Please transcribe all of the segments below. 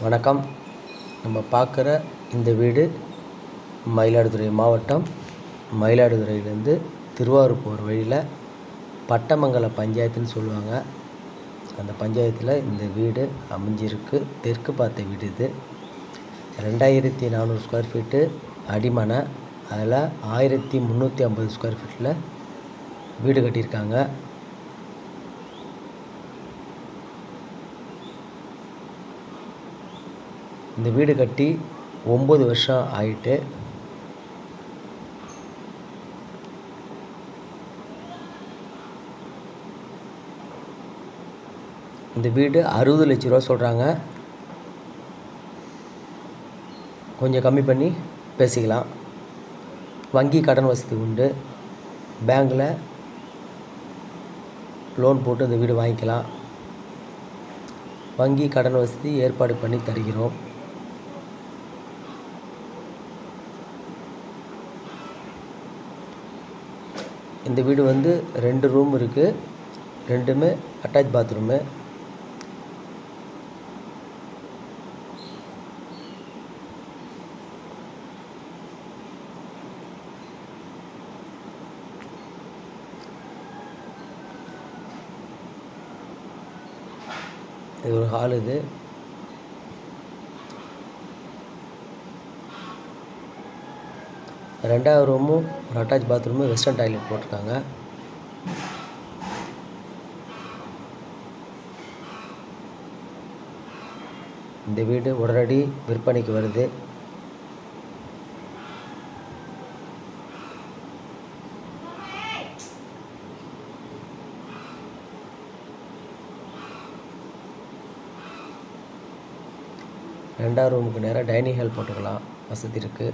வணக்கம். நம்ம பார்க்குற இந்த வீடு மயிலாடுதுறை மாவட்டம். மயிலாடுதுறையிலேருந்து திருவாரூர் போகிற வழியில் பட்டமங்கலம் பஞ்சாயத்துன்னு சொல்லுவாங்க. அந்த பஞ்சாயத்தில் இந்த வீடு அமைஞ்சிருக்கு. தெற்கு பார்த்த வீடு இது. ரெண்டாயிரத்தி நானூறு ஸ்கொயர் ஃபீட்டு அடிமனை. அதில் ஆயிரத்தி முந்நூற்றி ஐம்பது ஸ்கொயர் ஃபீட்டில் வீடு கட்டியிருக்காங்க. இந்த வீடு கட்டி ஒம்பது வருஷம் ஆயிட்டு இந்த வீடு அறுபது லட்ச ரூபா சொல்கிறாங்க கொஞ்சம் கம்மி பண்ணி பேசிக்கலாம். வங்கி கடன் வசதி உண்டு. பேங்கில் லோன் போட்டு இந்த வீடு வாங்கிக்கலாம். வங்கி கடன் வசதி ஏற்பாடு பண்ணி தருகிறோம். இந்த வீடு வந்து ரெண்டு ரூம் இருக்குது ரெண்டுமே அட்டாச் பாத்ரூமு இது ஒரு ஹால் இது. ரெண்டாவது ரூமும் ஒரு அட்டாச் பாத்ரூமு வெஸ்டர்ன் டாய்லெட் போட்டிருக்காங்க. இந்த வீடு உடனடி விற்பனைக்கு வருது. ரெண்டாவது ரூமுக்கு நேராக டைனிங் ஹால் போட்டுக்கலாம். வசதி இருக்குது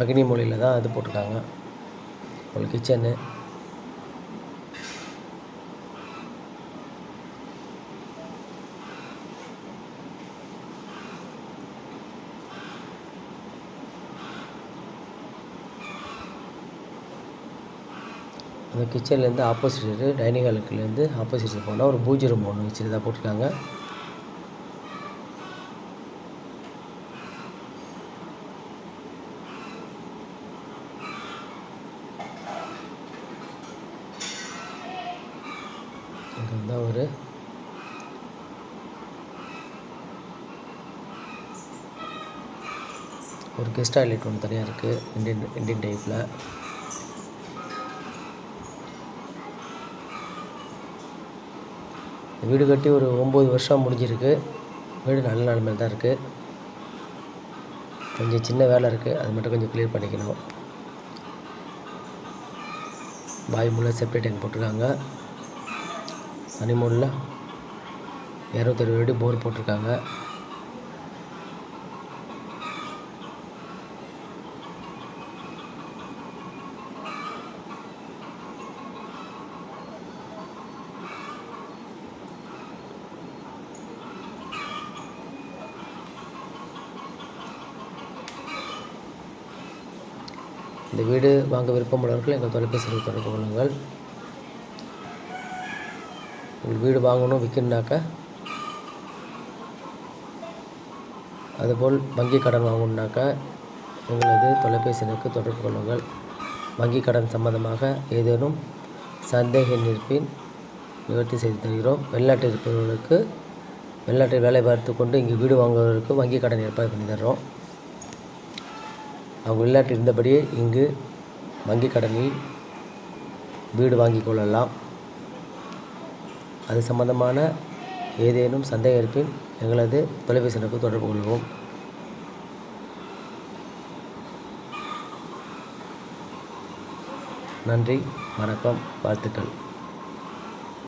அக்னி மொழியில் தான் இது போட்டிருக்காங்க. ஒரு கிச்சனு அந்த கிச்சன்லேருந்து ஆப்போசிட் டைனிங் ஹாலுக்குலேருந்து ஆப்போசிட் போனால் ஒரு பூஜை ரூம் ஒன்று வச்சுருந்தா போட்டிருக்காங்க. இங்கே ஒரு ஒரு கெஸ்ட் டாய்லெட் ஒன்று தனியாக இருக்குது இண்டியன் இண்டியன் டைப்பில் வீடு கட்டி ஒரு ஒம்பது வருஷம் முடிஞ்சிருக்கு. வீடு நல்ல நிலமையில தான் இருக்குது கொஞ்சம் சின்ன வேலை இருக்குது அது மட்டும் கொஞ்சம் க்ளியர் பண்ணிக்கணும். பாய் முள்ள செப்ரேட் டேங்க் போட்டிருக்காங்க. ஹனிமூனில் இரநூத்தறுபது அடி போர் போட்டிருக்காங்க. இந்த வீடு வாங்க விருப்பமுள்ளவர்கள் எங்கள் தொலைபேசியில் தொடர்பு கொள்ளுங்கள். உங்களுக்கு வீடு வாங்கணும் விற்கணுனாக்கா அதுபோல் வங்கி கடன் வாங்கணுனாக்கா எங்களது தொலைபேசி எண்ணுக்கு தொடர்பு கொள்ளுங்கள். வங்கி கடன் சம்பந்தமாக ஏதேனும் சந்தேகம் இருப்பின் நிவர்த்தி செய்து தருகிறோம். வெளிநாட்டில் இருப்பவர்களுக்கு வெளிநாட்டில் வேலை பார்த்து கொண்டு இங்கே வீடு வாங்குவதற்கு வங்கி கடன் ஏற்பாடு பண்ணி தர்றோம். அவங்க வெளிநாட்டில் இருந்தபடியே இங்கு வங்கி கடனில் வீடு வாங்கி கொள்ளலாம். அது சம்பந்தமான ஏதேனும் சந்தேகம் இருப்பின் எங்களது தொலைபேசி எண்ணுக்கு தொடர்பு கொள்வோம். நன்றி வணக்கம் வாழ்த்துக்கள்.